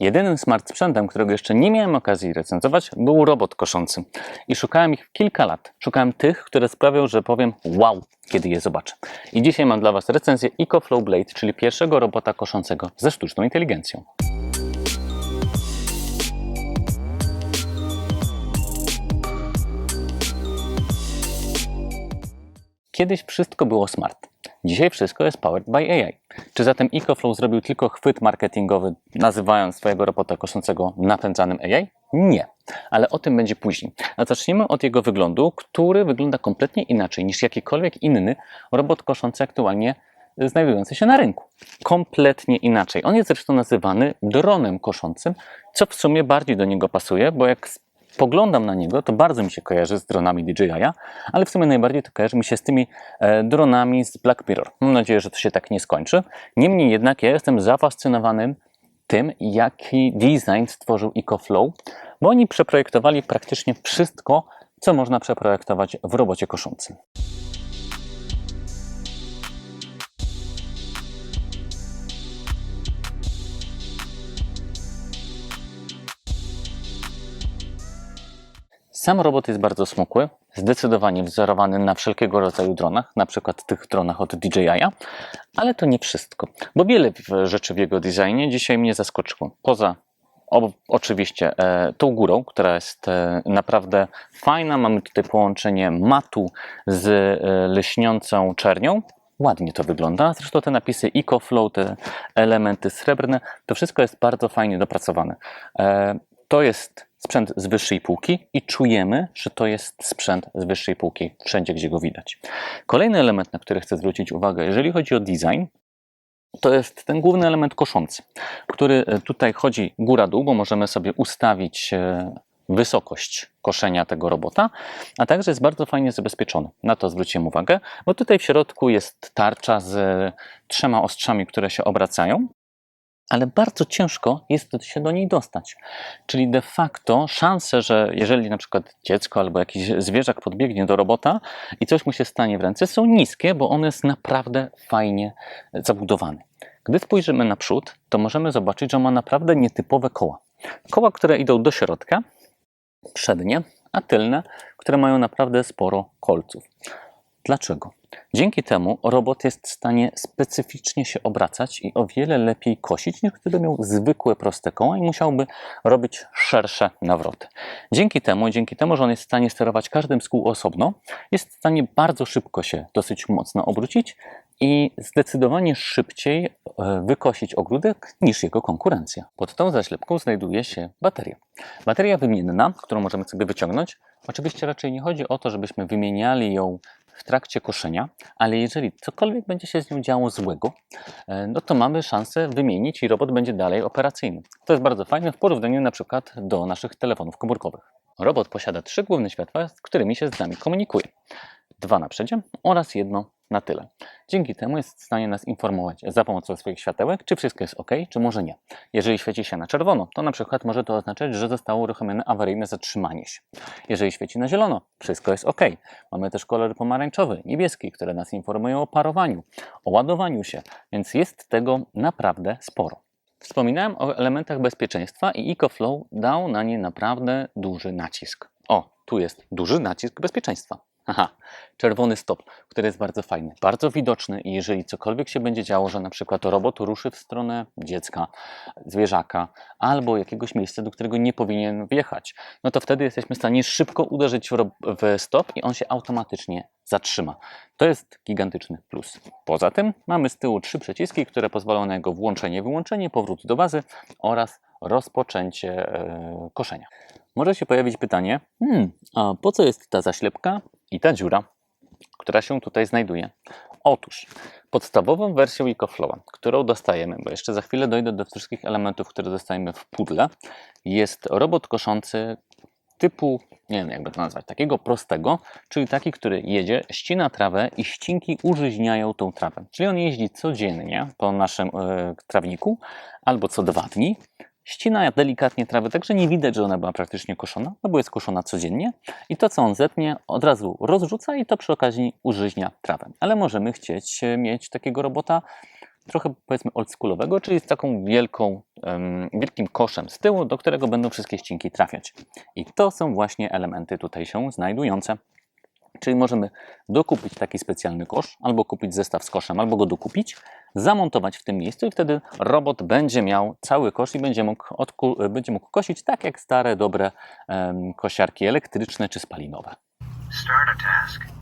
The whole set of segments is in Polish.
Jedynym smart sprzętem, którego jeszcze nie miałem okazji recenzować, był robot koszący. I szukałem ich kilka lat. Szukałem tych, które sprawią, że powiem wow, kiedy je zobaczę. I dzisiaj mam dla Was recenzję EcoFlow Blade, czyli pierwszego robota koszącego ze sztuczną inteligencją. Kiedyś wszystko było smart. Dzisiaj wszystko jest powered by AI. Czy zatem EcoFlow zrobił tylko chwyt marketingowy, nazywając swojego robota koszącego napędzanym AI? Nie, ale o tym będzie później. A zacznijmy od jego wyglądu, który wygląda kompletnie inaczej niż jakikolwiek inny robot koszący aktualnie znajdujący się na rynku. Kompletnie inaczej. On jest zresztą nazywany dronem koszącym, co w sumie bardziej do niego pasuje, bo jak spoglądam na niego, to bardzo mi się kojarzy z dronami DJI, ale w sumie najbardziej to kojarzy mi się z tymi e, dronami z Black Mirror. Mam nadzieję, że to się tak nie skończy. Niemniej jednak ja jestem zafascynowany tym, jaki design stworzył EcoFlow, bo oni przeprojektowali praktycznie wszystko, co można przeprojektować w robocie koszącym. Sam robot jest bardzo smukły, zdecydowanie wzorowany na wszelkiego rodzaju dronach, na przykład tych dronach od DJI, ale to nie wszystko, bo wiele rzeczy w jego designie dzisiaj mnie zaskoczyło. Poza o, oczywiście e, tą górą, która jest e, naprawdę fajna, mamy tutaj połączenie matu z e, lśniącą czernią. Ładnie to wygląda. Zresztą te napisy EcoFlow, te elementy srebrne, to wszystko jest bardzo fajnie dopracowane. E, to jest sprzęt z wyższej półki i czujemy, że to jest sprzęt z wyższej półki wszędzie, gdzie go widać. Kolejny element, na który chcę zwrócić uwagę, jeżeli chodzi o design, to jest ten główny element koszący, który e, tutaj chodzi góra-dół, bo możemy sobie ustawić e, wysokość koszenia tego robota, a także jest bardzo fajnie zabezpieczony. Na to zwróciłem uwagę, bo tutaj w środku jest tarcza z trzema ostrzami, które się obracają ale bardzo ciężko jest się do niej dostać. Czyli de facto szanse, że jeżeli na przykład dziecko albo jakiś zwierzak podbiegnie do robota i coś mu się stanie w ręce, są niskie, bo on jest naprawdę fajnie zabudowany. Gdy spojrzymy na przód, to możemy zobaczyć, że ma naprawdę nietypowe koła. Koła, które idą do środka, przednie, a tylne, które mają naprawdę sporo kolców. Dlaczego? Dzięki temu robot jest w stanie specyficznie się obracać i o wiele lepiej kosić, niż gdyby miał zwykłe proste koła i musiałby robić szersze nawroty. Dzięki temu, dzięki temu, że on jest w stanie sterować każdym z kół osobno, jest w stanie bardzo szybko się dosyć mocno obrócić i zdecydowanie szybciej e, wykosić ogródek niż jego konkurencja. Pod tą zaślepką znajduje się bateria. Bateria wymienna, którą możemy sobie wyciągnąć. Oczywiście raczej nie chodzi o to, żebyśmy wymieniali ją w trakcie koszenia, ale jeżeli cokolwiek będzie się z nią działo złego, e, no to mamy szansę wymienić i robot będzie dalej operacyjny. To jest bardzo fajne w porównaniu na przykład do naszych telefonów komórkowych. Robot posiada trzy główne światła, z którymi się z nami komunikuje. Dwa na przedzie oraz jedno na tyle. Dzięki temu jest w stanie nas informować za pomocą swoich światełek, czy wszystko jest ok, czy może nie. Jeżeli świeci się na czerwono, to na przykład może to oznaczać, że zostało uruchomione awaryjne zatrzymanie się. Jeżeli świeci na zielono, wszystko jest ok. Mamy też kolory pomarańczowy, niebieski, które nas informują o parowaniu, o ładowaniu się, więc jest tego naprawdę sporo. Wspominałem o elementach bezpieczeństwa i EcoFlow dał na nie naprawdę duży nacisk. O, tu jest duży nacisk bezpieczeństwa. Aha, czerwony stop, który jest bardzo fajny, bardzo widoczny i jeżeli cokolwiek się będzie działo, że na przykład robot ruszy w stronę dziecka, zwierzaka albo jakiegoś miejsca, do którego nie powinien wjechać, no to wtedy jesteśmy w stanie szybko uderzyć w, stop i on się automatycznie zatrzyma. To jest gigantyczny plus. Poza tym mamy z tyłu trzy przyciski, które pozwolą na jego włączenie, wyłączenie, powrót do bazy oraz rozpoczęcie e, koszenia. Może się pojawić pytanie, hmm, a po co jest ta zaślepka i ta dziura, która się tutaj znajduje? Otóż podstawową wersją EcoFlowa, którą dostajemy, bo jeszcze za chwilę dojdę do wszystkich elementów, które dostajemy w pudle, jest robot koszący typu, nie wiem jakby to nazwać, takiego prostego, czyli taki, który jedzie, ścina trawę i ścinki użyźniają tą trawę. Czyli on jeździ codziennie po naszym e, trawniku albo co dwa dni, ścina delikatnie trawę, także nie widać, że ona była praktycznie koszona, no bo jest koszona codziennie i to, co on zetnie, od razu rozrzuca i to przy okazji użyźnia trawę. Ale możemy chcieć e, mieć takiego robota trochę powiedzmy oldschoolowego, czyli z taką wielką, em, wielkim koszem z tyłu, do którego będą wszystkie ścinki trafiać. I to są właśnie elementy tutaj się znajdujące. Czyli możemy dokupić taki specjalny kosz, albo kupić zestaw z koszem, albo go dokupić, zamontować w tym miejscu i wtedy robot będzie miał cały kosz i będzie mógł, będzie mógł kosić tak jak stare, dobre em, kosiarki elektryczne czy spalinowe. Start a task.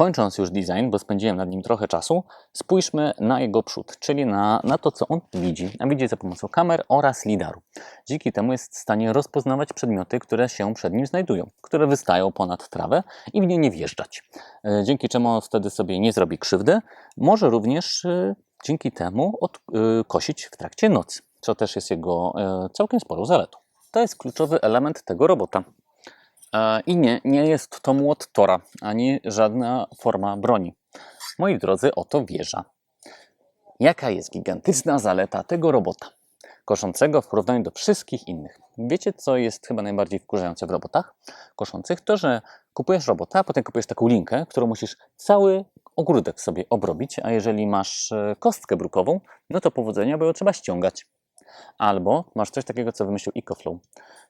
Kończąc już design, bo spędziłem nad nim trochę czasu, spójrzmy na jego przód, czyli na, na to, co on widzi, a widzi za pomocą kamer oraz lidaru. Dzięki temu jest w stanie rozpoznawać przedmioty, które się przed nim znajdują, które wystają ponad trawę i w nie nie wjeżdżać. E, Dzięki czemu wtedy sobie nie zrobi krzywdy, może również e, dzięki temu od, e, kosić w trakcie nocy, co też jest jego całkiem sporą zaletą. To jest kluczowy element tego robota. I nie, nie jest to młot Tora, ani żadna forma broni. Moi drodzy, oto wieża. Jaka jest gigantyczna zaleta tego robota, koszącego w porównaniu do wszystkich innych? Wiecie, co jest chyba najbardziej wkurzające w robotach koszących? To, że kupujesz robota, a potem kupujesz taką linkę, którą musisz cały ogródek sobie obrobić, a jeżeli masz e, kostkę brukową, no to powodzenia, bo ją trzeba ściągać. Albo masz coś takiego, co wymyślił EcoFlow,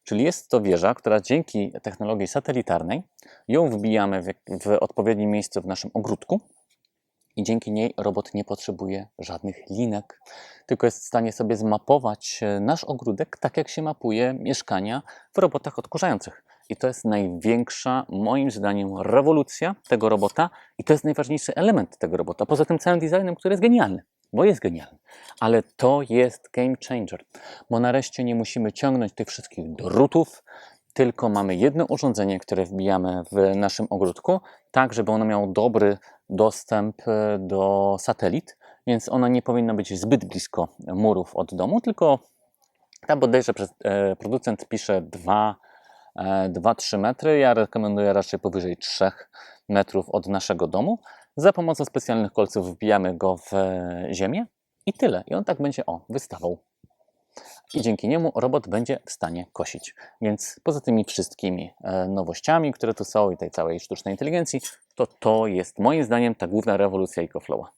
czyli jest to wieża, która dzięki technologii satelitarnej ją wbijamy w, w odpowiednie miejsce w naszym ogródku i dzięki niej robot nie potrzebuje żadnych linek, tylko jest w stanie sobie zmapować e, nasz ogródek tak, jak się mapuje mieszkania w robotach odkurzających. I to jest największa, moim zdaniem, rewolucja tego robota i to jest najważniejszy element tego robota. Poza tym całym designem, który jest genialny, bo jest genialny. Ale to jest game changer, bo nareszcie nie musimy ciągnąć tych wszystkich drutów, tylko mamy jedno urządzenie, które wbijamy w naszym ogródku, tak żeby ono miało dobry dostęp e, do satelit, więc ona nie powinna być zbyt blisko murów od domu, tylko tam bodajże e, producent pisze 2 2-3 metry. Ja rekomenduję raczej powyżej 3 metrów od naszego domu. Za pomocą specjalnych kolców wbijamy go w e, ziemię i tyle. I on tak będzie, o, wystawał. I dzięki niemu robot będzie w stanie kosić. Więc poza tymi wszystkimi e, nowościami, które tu są i tej całej sztucznej inteligencji, to to jest moim zdaniem ta główna rewolucja EcoFlowa.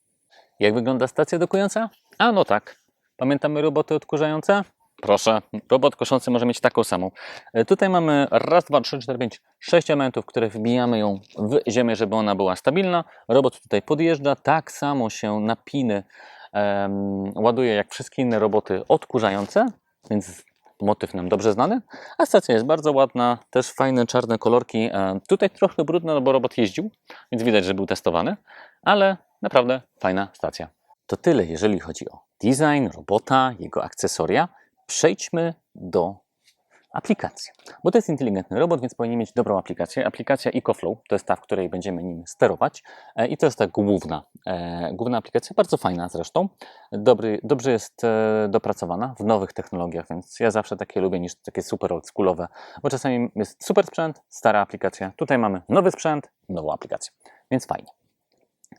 Jak wygląda stacja dokująca? A no tak. Pamiętamy roboty odkurzające? Proszę, robot koszący może mieć taką samą. E, Tutaj mamy raz, dwa, trzy, cztery, pięć, sześć elementów, które wbijamy ją w ziemię, żeby ona była stabilna. Robot tutaj podjeżdża, tak samo się napiny em, ładuje jak wszystkie inne roboty odkurzające, więc motyw nam dobrze znany. A stacja jest bardzo ładna, też fajne czarne kolorki. E, Tutaj trochę brudno, no bo robot jeździł, więc widać, że był testowany, ale naprawdę fajna stacja. To tyle, jeżeli chodzi o design robota, jego akcesoria. Przejdźmy do aplikacji. Bo to jest inteligentny robot, więc powinien mieć dobrą aplikację. Aplikacja EcoFlow to jest ta, w której będziemy nim sterować e, i to jest ta główna, e, główna aplikacja, bardzo fajna zresztą. Dobry, dobrze jest e, dopracowana w nowych technologiach, więc ja zawsze takie lubię niż takie super oldschoolowe, bo czasami jest super sprzęt, stara aplikacja. Tutaj mamy nowy sprzęt, nową aplikację, więc fajnie.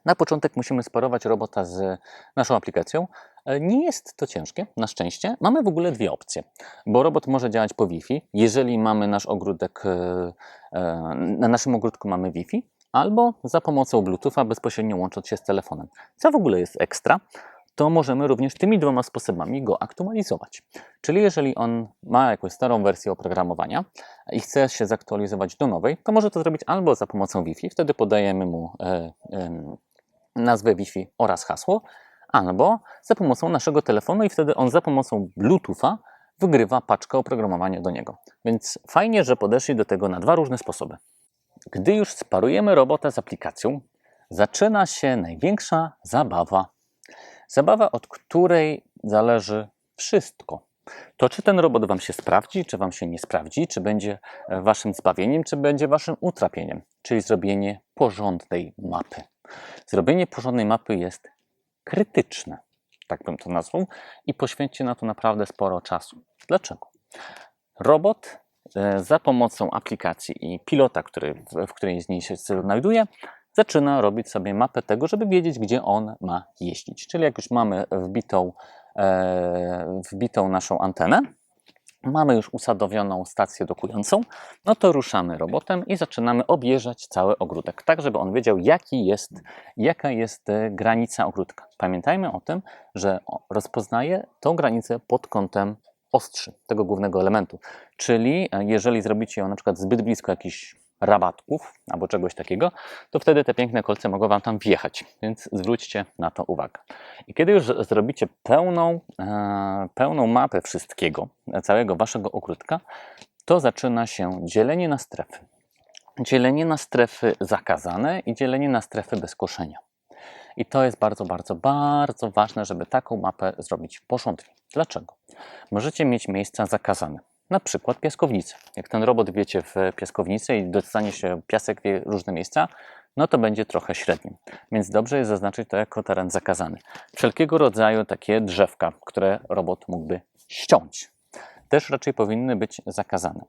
Na początek musimy sparować robota z naszą aplikacją. E, Nie jest to ciężkie, na szczęście. Mamy w ogóle dwie opcje, bo robot może działać po Wi-Fi, jeżeli mamy nasz ogródek, e, e, na naszym ogródku mamy Wi-Fi, albo za pomocą Bluetootha bezpośrednio łącząc się z telefonem. Co w ogóle jest ekstra, to możemy również tymi dwoma sposobami go aktualizować. Czyli jeżeli on ma jakąś starą wersję oprogramowania i chce się zaktualizować do nowej, to może to zrobić albo za pomocą Wi-Fi, wtedy podajemy mu nazwę Wi-Fi oraz hasło, albo za pomocą naszego telefonu i wtedy on za pomocą Bluetootha wygrywa paczkę oprogramowania do niego. Więc fajnie, że podeszli do tego na dwa różne sposoby. Gdy już sparujemy robota z aplikacją, zaczyna się największa zabawa. Zabawa, od której zależy wszystko. To, czy ten robot Wam się sprawdzi, czy Wam się nie sprawdzi, czy będzie e, Waszym zbawieniem, czy będzie Waszym utrapieniem, czyli zrobienie porządnej mapy. Zrobienie porządnej mapy jest krytyczne, tak bym to nazwał, i poświęćcie na to naprawdę sporo czasu. Dlaczego? Robot e, za pomocą aplikacji i pilota, który, w, w której z niej się znajduje, zaczyna robić sobie mapę tego, żeby wiedzieć, gdzie on ma jeździć. Czyli jak już mamy wbitą, e, wbitą naszą antenę, mamy już usadowioną stację dokującą, no to ruszamy robotem i zaczynamy objeżdżać cały ogródek, tak żeby on wiedział, jaki jest, jaka jest e, granica ogródka. Pamiętajmy o tym, że rozpoznaje tą granicę pod kątem ostrzy, tego głównego elementu. Czyli e, jeżeli zrobicie ją na przykład zbyt blisko jakichś rabatków albo czegoś takiego, to wtedy te piękne kolce mogą Wam tam wjechać, więc zwróćcie na to uwagę. I kiedy już zrobicie pełną, e, pełną mapę wszystkiego, całego Waszego ogródka, to zaczyna się dzielenie na strefy. Dzielenie na strefy zakazane i dzielenie na strefy bez koszenia. I to jest bardzo, bardzo, bardzo ważne, żeby taką mapę zrobić porządnie. Dlaczego? Możecie mieć miejsca zakazane. Na przykład piaskownice. Jak ten robot wiecie w piaskownicy i dostanie się piasek w różne miejsca, no to będzie trochę średnio. Więc dobrze jest zaznaczyć to jako teren zakazany. Wszelkiego rodzaju takie drzewka, które robot mógłby ściąć, też raczej powinny być zakazane.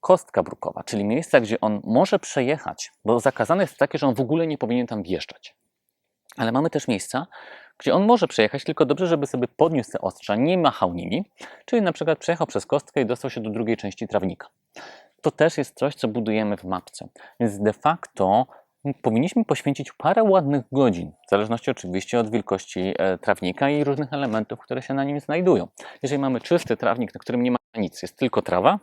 Kostka brukowa, czyli miejsca, gdzie on może przejechać, bo zakazane jest takie, że on w ogóle nie powinien tam wjeżdżać. Ale mamy też miejsca, gdzie on może przejechać, tylko dobrze, żeby sobie podniósł te ostrza, nie machał nimi, czyli na przykład przejechał przez kostkę i dostał się do drugiej części trawnika. To też jest coś, co budujemy w mapce. Więc de facto powinniśmy poświęcić parę ładnych godzin, w zależności oczywiście od wielkości e, trawnika i różnych elementów, które się na nim znajdują. Jeżeli mamy czysty trawnik, na którym nie ma nic, jest tylko trawa,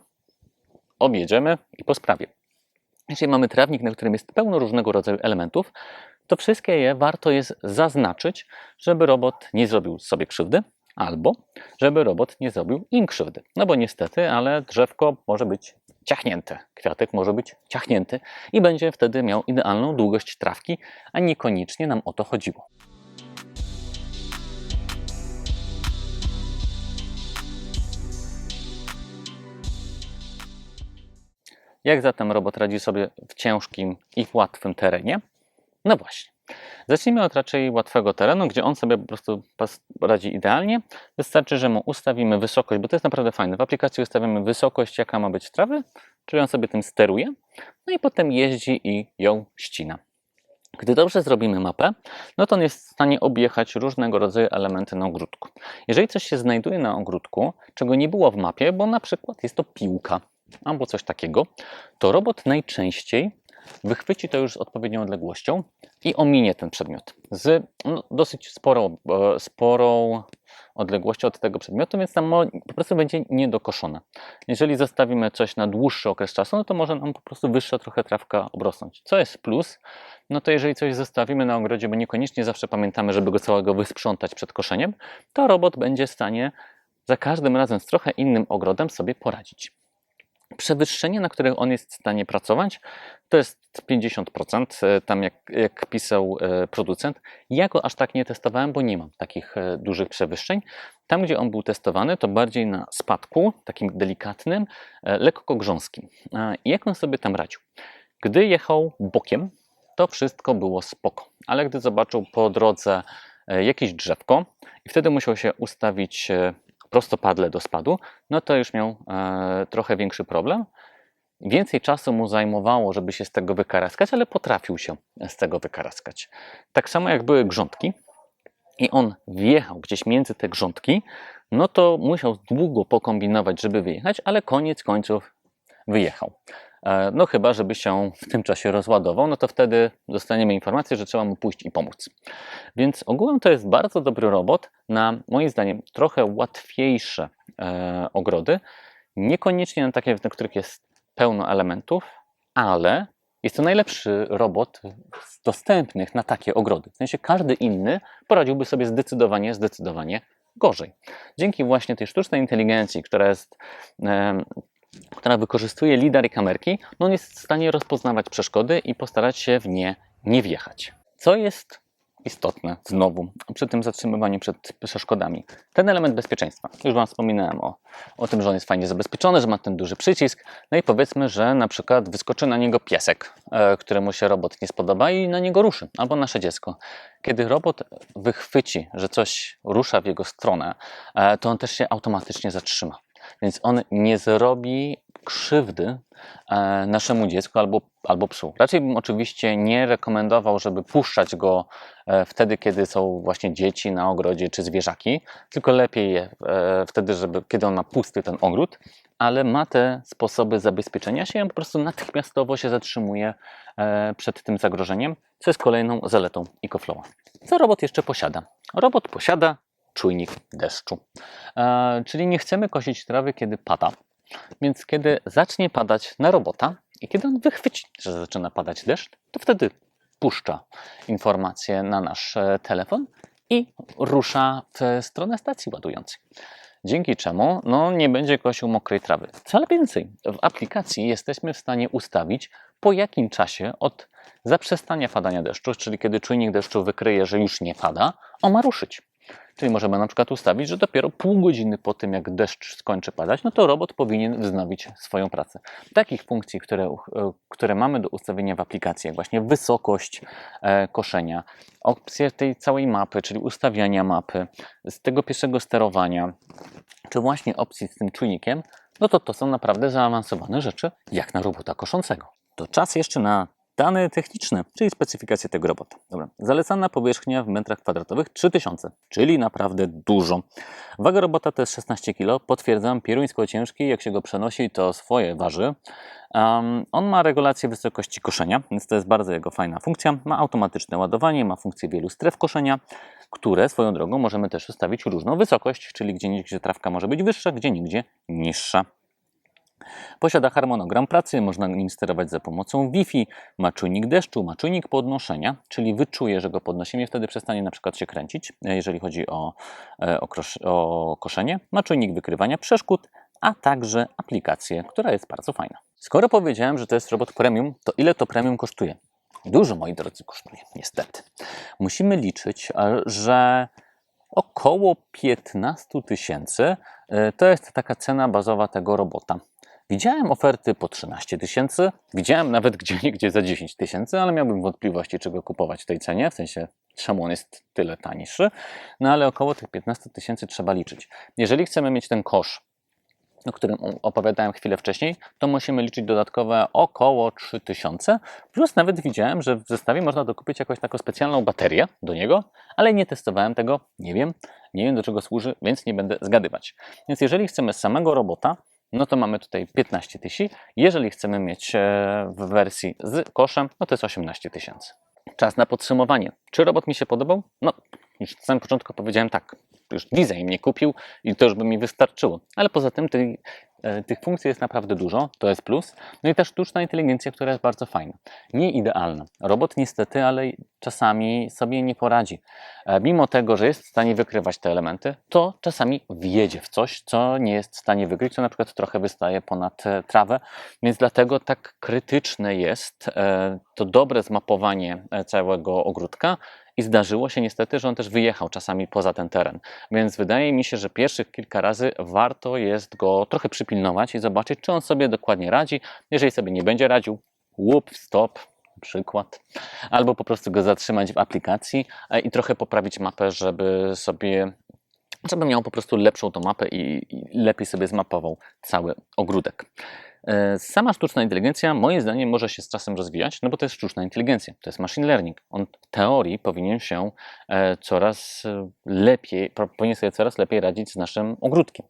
objedziemy i po sprawie. Jeżeli mamy trawnik, na którym jest pełno różnego rodzaju elementów, to wszystkie je warto jest zaznaczyć, żeby robot nie zrobił sobie krzywdy, albo żeby robot nie zrobił im krzywdy. No bo niestety, ale drzewko może być ciachnięte, kwiatek może być ciachnięty i będzie wtedy miał idealną długość trawki, a niekoniecznie nam o to chodziło. Jak zatem robot radzi sobie w ciężkim i w łatwym terenie? No właśnie. Zacznijmy od raczej łatwego terenu, gdzie on sobie po prostu radzi idealnie. Wystarczy, że mu ustawimy wysokość, bo to jest naprawdę fajne. W aplikacji ustawiamy wysokość, jaka ma być trawy, czyli on sobie tym steruje, no i potem jeździ i ją ścina. Gdy dobrze zrobimy mapę, no to on jest w stanie objechać różnego rodzaju elementy na ogródku. Jeżeli coś się znajduje na ogródku, czego nie było w mapie, bo na przykład jest to piłka albo coś takiego, to robot najczęściej wychwyci to już z odpowiednią odległością i ominie ten przedmiot z no, dosyć sporą, e, sporą odległością od tego przedmiotu, więc tam po prostu będzie niedokoszone. Jeżeli zostawimy coś na dłuższy okres czasu, no to może nam po prostu wyższa trochę trawka obrosnąć. Co jest plus? No to jeżeli coś zostawimy na ogrodzie, bo niekoniecznie zawsze pamiętamy, żeby go całego wysprzątać przed koszeniem, to robot będzie w stanie za każdym razem z trochę innym ogrodem sobie poradzić. Przewyższenie, na których on jest w stanie pracować, to jest 50%, e, tam jak, jak pisał e, producent. Ja go aż tak nie testowałem, bo nie mam takich e, dużych przewyższeń. Tam, gdzie on był testowany, to bardziej na spadku, takim delikatnym, lekko grząskim. Jak on sobie tam radził? Gdy jechał bokiem, to wszystko było spoko, ale gdy zobaczył po drodze jakieś drzewko i wtedy musiał się ustawić prostopadle do spadu, no to już miał e, trochę większy problem. Więcej czasu mu zajmowało, żeby się z tego wykaraskać, ale potrafił się z tego wykaraskać. Tak samo jak były grządki i on wjechał gdzieś między te grządki, no to musiał długo pokombinować, żeby wyjechać, ale koniec końców wyjechał. E, No chyba, żeby się w tym czasie rozładował, no to wtedy dostaniemy informację, że trzeba mu pójść i pomóc. Więc ogółem to jest bardzo dobry robot na moim zdaniem trochę łatwiejsze e, ogrody. Niekoniecznie na takie, na których jest pełno elementów, ale jest to najlepszy robot z dostępnych na takie ogrody. W sensie każdy inny poradziłby sobie zdecydowanie, zdecydowanie gorzej. Dzięki właśnie tej sztucznej inteligencji, która jest em, która wykorzystuje lidar i kamerki, no on jest w stanie rozpoznawać przeszkody i postarać się w nie nie wjechać. Co jest istotne znowu przy tym zatrzymywaniu przed przeszkodami? Ten element bezpieczeństwa. Już Wam wspominałem o, o tym, że on jest fajnie zabezpieczony, że ma ten duży przycisk. No i powiedzmy, że na przykład wyskoczy na niego piesek, e, któremu się robot nie spodoba i na niego ruszy, albo nasze dziecko. Kiedy robot wychwyci, że coś rusza w jego stronę, e, to on też się automatycznie zatrzyma. Więc on nie zrobi krzywdy e, naszemu dziecku albo, albo psu. Raczej bym oczywiście nie rekomendował, żeby puszczać go e, wtedy, kiedy są właśnie dzieci na ogrodzie czy zwierzaki, tylko lepiej je e, wtedy, żeby, kiedy on ma pusty ten ogród, ale ma te sposoby zabezpieczenia się i on po prostu natychmiastowo się zatrzymuje przed tym zagrożeniem, co jest kolejną zaletą EcoFlowa. Co robot jeszcze posiada? Robot posiada czujnik deszczu. E, czyli nie chcemy kosić trawy, kiedy pada. Więc kiedy zacznie padać na robota i kiedy on wychwyci, że zaczyna padać deszcz, to wtedy puszcza informację na nasz e, telefon i rusza w stronę stacji ładującej. Dzięki czemu no, nie będzie kosił mokrej trawy. Co więcej, w aplikacji jesteśmy w stanie ustawić, po jakim czasie od zaprzestania padania deszczu, czyli kiedy czujnik deszczu wykryje, że już nie pada, on ma ruszyć. Czyli możemy na przykład ustawić, że dopiero pół godziny po tym, jak deszcz skończy padać, no to robot powinien wznowić swoją pracę. Takich funkcji, które, e, które mamy do ustawienia w aplikacji, jak właśnie wysokość e, koszenia, opcje tej całej mapy, czyli ustawiania mapy, z tego pierwszego sterowania, czy właśnie opcji z tym czujnikiem, no to to są naprawdę zaawansowane rzeczy, jak na robota koszącego. To czas jeszcze na dane techniczne, czyli specyfikację tego robota. Dobra. Zalecana powierzchnia w metrach kwadratowych 3000, czyli naprawdę dużo. Waga robota to jest 16 kg. Potwierdzam, pieruńsko ciężki, jak się go przenosi, to swoje waży. Um, on ma regulację wysokości koszenia, więc to jest bardzo jego fajna funkcja. Ma automatyczne ładowanie, ma funkcję wielu stref koszenia, które swoją drogą możemy też ustawić różną wysokość, czyli gdzie nigdzie trawka może być wyższa, gdzie nigdzie niższa. Posiada harmonogram pracy, można nim sterować za pomocą Wi-Fi, ma czujnik deszczu, ma czujnik podnoszenia, czyli wyczuje, że go podnosimy wtedy przestanie na przykład się kręcić, e, jeżeli chodzi o, e, o, krosz, o koszenie. Ma czujnik wykrywania przeszkód, a także aplikację, która jest bardzo fajna. Skoro powiedziałem, że to jest robot premium, to ile to premium kosztuje? Dużo, moi drodzy, kosztuje, niestety. Musimy liczyć, że około 15 tysięcy e, to jest taka cena bazowa tego robota. Widziałem oferty po 13 tysięcy, widziałem nawet gdzie niegdzie za 10 tysięcy, ale miałbym wątpliwości, czego kupować w tej cenie, w sensie czemu on jest tyle tańszy, no ale około tych 15 tysięcy trzeba liczyć. Jeżeli chcemy mieć ten kosz, o którym opowiadałem chwilę wcześniej, to musimy liczyć dodatkowe około 3000, plus nawet widziałem, że w zestawie można dokupić jakąś taką specjalną baterię do niego, ale nie testowałem tego, nie wiem, nie wiem do czego służy, więc nie będę zgadywać. Więc jeżeli chcemy samego robota, no to mamy tutaj 15 tysięcy. Jeżeli chcemy mieć e, w wersji z koszem, no to jest 18 tysięcy. Czas na podsumowanie. Czy robot mi się podobał? No, już na samym początku powiedziałem tak. Już design mnie kupił i to już by mi wystarczyło. Ale poza tym e, tych funkcji jest naprawdę dużo, to jest plus. No i też sztuczna inteligencja, która jest bardzo fajna. Nie idealna. Robot niestety, ale czasami sobie nie poradzi. E, Mimo tego, że jest w stanie wykrywać te elementy, to czasami wjedzie w coś, co nie jest w stanie wykryć, co na przykład trochę wystaje ponad e, trawę, więc dlatego tak krytyczne jest to dobre zmapowanie całego ogródka i zdarzyło się niestety, że on też wyjechał czasami poza ten teren. Więc wydaje mi się, że pierwszych kilka razy warto jest go trochę przypilnować i zobaczyć, czy on sobie dokładnie radzi. Jeżeli sobie nie będzie radził, łup, stop, przykład, albo po prostu go zatrzymać w aplikacji e, i trochę poprawić mapę, żeby sobie, żeby miał po prostu lepszą tą mapę i, i lepiej sobie zmapował cały ogródek. E, Sama sztuczna inteligencja, moim zdaniem, może się z czasem rozwijać, no bo to jest sztuczna inteligencja, to jest machine learning. On w teorii powinien się e, coraz e, lepiej, po- powinien sobie coraz lepiej radzić z naszym ogródkiem.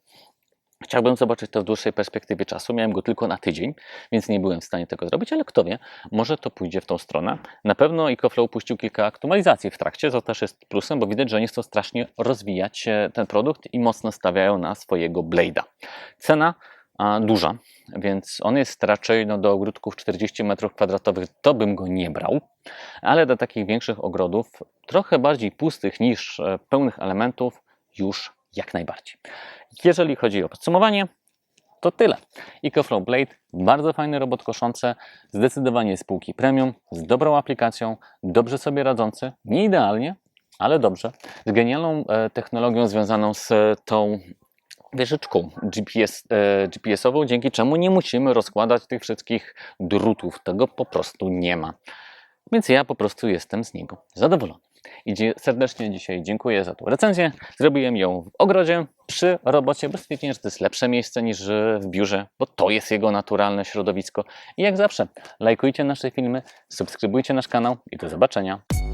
Chciałbym zobaczyć to w dłuższej perspektywie czasu. Miałem go tylko na tydzień, więc nie byłem w stanie tego zrobić, ale kto wie, może to pójdzie w tą stronę. Na pewno EcoFlow puścił kilka aktualizacji w trakcie, co też jest plusem, bo widać, że oni chcą strasznie rozwijać ten produkt i mocno stawiają na swojego Blade'a. Cena duża, więc on jest raczej no, do ogródków 40 m2, to bym go nie brał, ale do takich większych ogrodów, trochę bardziej pustych niż e, pełnych elementów, już jak najbardziej. Jeżeli chodzi o podsumowanie, to tyle. EcoFlow Blade, bardzo fajny robot koszący, zdecydowanie półki premium, z dobrą aplikacją, dobrze sobie radzący, nie idealnie, ale dobrze, z genialną e, technologią związaną z tą wieżyczką GPS, e, GPS-ową, dzięki czemu nie musimy rozkładać tych wszystkich drutów. Tego po prostu nie ma. Więc ja po prostu jestem z niego zadowolony. I serdecznie dzisiaj dziękuję za tą recenzję. Zrobiłem ją w ogrodzie przy robocie, bo stwierdziłem, że to jest lepsze miejsce niż w biurze, bo to jest jego naturalne środowisko. I jak zawsze, lajkujcie nasze filmy, subskrybujcie nasz kanał i do zobaczenia.